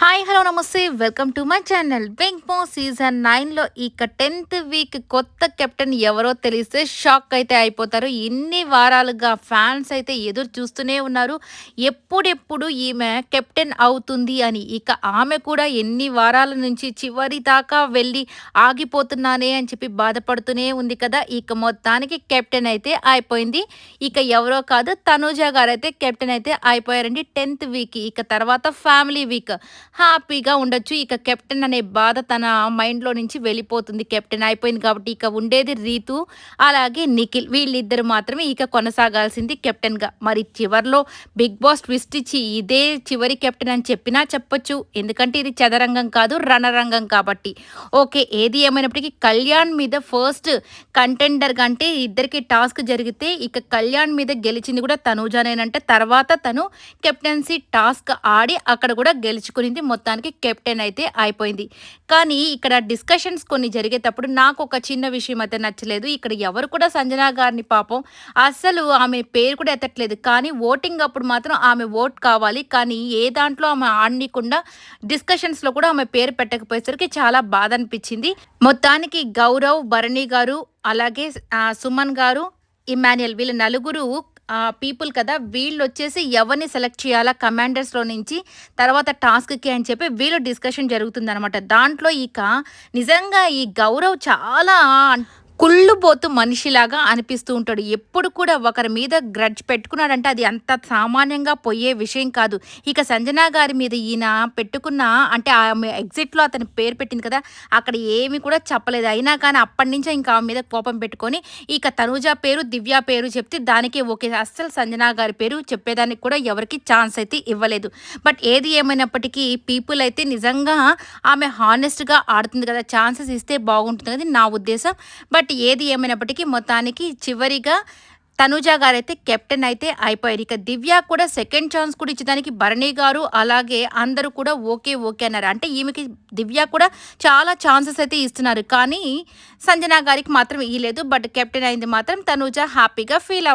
Hi hello నమస్తే. Welcome to my channel. Big boss season నైన్లో ఇక టెన్త్ వీక్ కొత్త కెప్టెన్ ఎవరో తెలిస్తే షాక్ అయితే అయిపోతారు. ఇన్ని వారాలుగా ఫ్యాన్స్ అయితే ఎదురు చూస్తూనే ఉన్నారు. ఎప్పుడెప్పుడు ఈమె కెప్టెన్ అవుతుంది అని ఇక ఆమె కూడా ఎన్ని వారాల నుంచి చివరి దాకా వెళ్ళి ఆగిపోతున్నానే అని చెప్పి బాధపడుతూనే ఉంది కదా. ఇక మొత్తానికి కెప్టెన్ అయితే అయిపోయింది. ఇక ఎవరో కాదు తనూజ గారు అయితే కెప్టెన్ అయితే అయిపోయారండి టెన్త్ వీక్. ఇక తర్వాత ఫ్యామిలీ వీక్. హ్యాపీగా ఉండొచ్చు. ఇక కెప్టెన్ అనే బాధ తన మైండ్లో నుంచి వెళ్ళిపోతుంది. కెప్టెన్ అయిపోయింది కాబట్టి ఇక ఉండేది రీతు అలాగే నిఖిల్. వీళ్ళిద్దరు మాత్రమే ఇక కొనసాగాల్సింది కెప్టెన్గా. మరి చివరిలో బిగ్ బాస్ ట్విస్ట్ ఇచ్చి ఇదే చివరి కెప్టెన్ అని చెప్పినా చెప్పొచ్చు. ఎందుకంటే ఇది చదరంగం కాదు రణరంగం కాబట్టి. ఓకే ఏది ఏమైనప్పటికీ కళ్యాణ్ మీద ఫస్ట్ కంటెండర్ కంటే ఇద్దరికి టాస్క్ జరిగితే ఇక కళ్యాణ్ మీద గెలిచింది కూడా తనూజానేనంటే. తర్వాత తను కెప్టెన్సీ టాస్క్ ఆడి అక్కడ కూడా గెలుచుకుని అయిపోయింది మొత్తానికి కెప్టెన్ అయితే అయిపోయింది. కానీ ఇక్కడ డిస్కషన్స్ కొన్ని జరిగేటప్పుడు నాకు ఒక చిన్న విషయం అయితే నచ్చలేదు. ఇక్కడ ఎవరు కూడా సంజనా గారిని పాపం అస్సలు ఆమె పేరు కూడా ఎత్తట్లేదు. కానీ ఓటింగ్ అప్పుడు మాత్రం ఆమె ఓట్ కావాలి. కానీ ఏ దాంట్లో ఆమె ఆడనీయకుండా డిస్కషన్స్లో కూడా ఆమె పేరు పెట్టకపోయేసరికి చాలా బాధ అనిపించింది. మొత్తానికి గౌరవ్ భరణి గారు అలాగే సుమన్ గారు ఇమాన్యుయల్ వీళ్ళ నలుగురు పీపుల్ కదా వీళ్ళు వచ్చేసి ఎవరిని సెలెక్ట్ చేయాలా కమాండర్స్లో నుంచి తర్వాత టాస్క్కి అని చెప్పి వీళ్ళు డిస్కషన్ జరుగుతుందనమాట దాంట్లో ఇక నిజంగా ఈ గౌరవ్ చాలా కుళ్ళుబోతు మనిషిలాగా అనిపిస్తూ ఉంటాడు. ఎప్పుడు కూడా ఒకరి మీద గ్రడ్జ్ పెట్టుకున్నాడంటే అది అంత సామాన్యంగా పోయే విషయం కాదు. ఇక సంజనా గారి మీద ఈయన పెట్టుకున్న అంటే ఆమె ఎగ్జిట్లో అతని పేరు పెట్టింది కదా అక్కడ ఏమి కూడా చెప్పలేదు. అయినా కానీ అప్పటి నుంచే ఇంకా ఆమె మీద కోపం పెట్టుకొని ఇక తనూజ పేరు దివ్య పేరు చెప్తే దానికి ఓకే. అస్సలు సంజనా గారి పేరు చెప్పేదానికి కూడా ఎవరికి ఛాన్స్ అయితే ఇవ్వలేదు. బట్ ఏది ఏమైనప్పటికీ పీపుల్ అయితే నిజంగా ఆమె హానెస్ట్గా ఆడుతుంది కదా ఛాన్సెస్ ఇస్తే బాగుంటుంది కదా నా ఉద్దేశం. బట్ ఏది ఏమైనప్పటికీ మొత్తానికి చివరిగా తనుజ గారు అయితే కెప్టెన్ అయితే అయిపోయారు. ఇక దివ్య కూడా సెకండ్ ఛాన్స్ కూడా ఇచ్చేదానికి భరణి గారు అలాగే అందరూ కూడా ఓకే ఓకే అన్నారు. అంటే ఈమెకి దివ్య కూడా చాలా ఛాన్సెస్ అయితే ఇస్తున్నారు. కానీ సంజనా గారికి మాత్రం ఇవ్వలేదు బట్ కెప్టెన్ అయింది మాత్రం తనుజ హ్యాపీగా ఫీల్ అవ్వ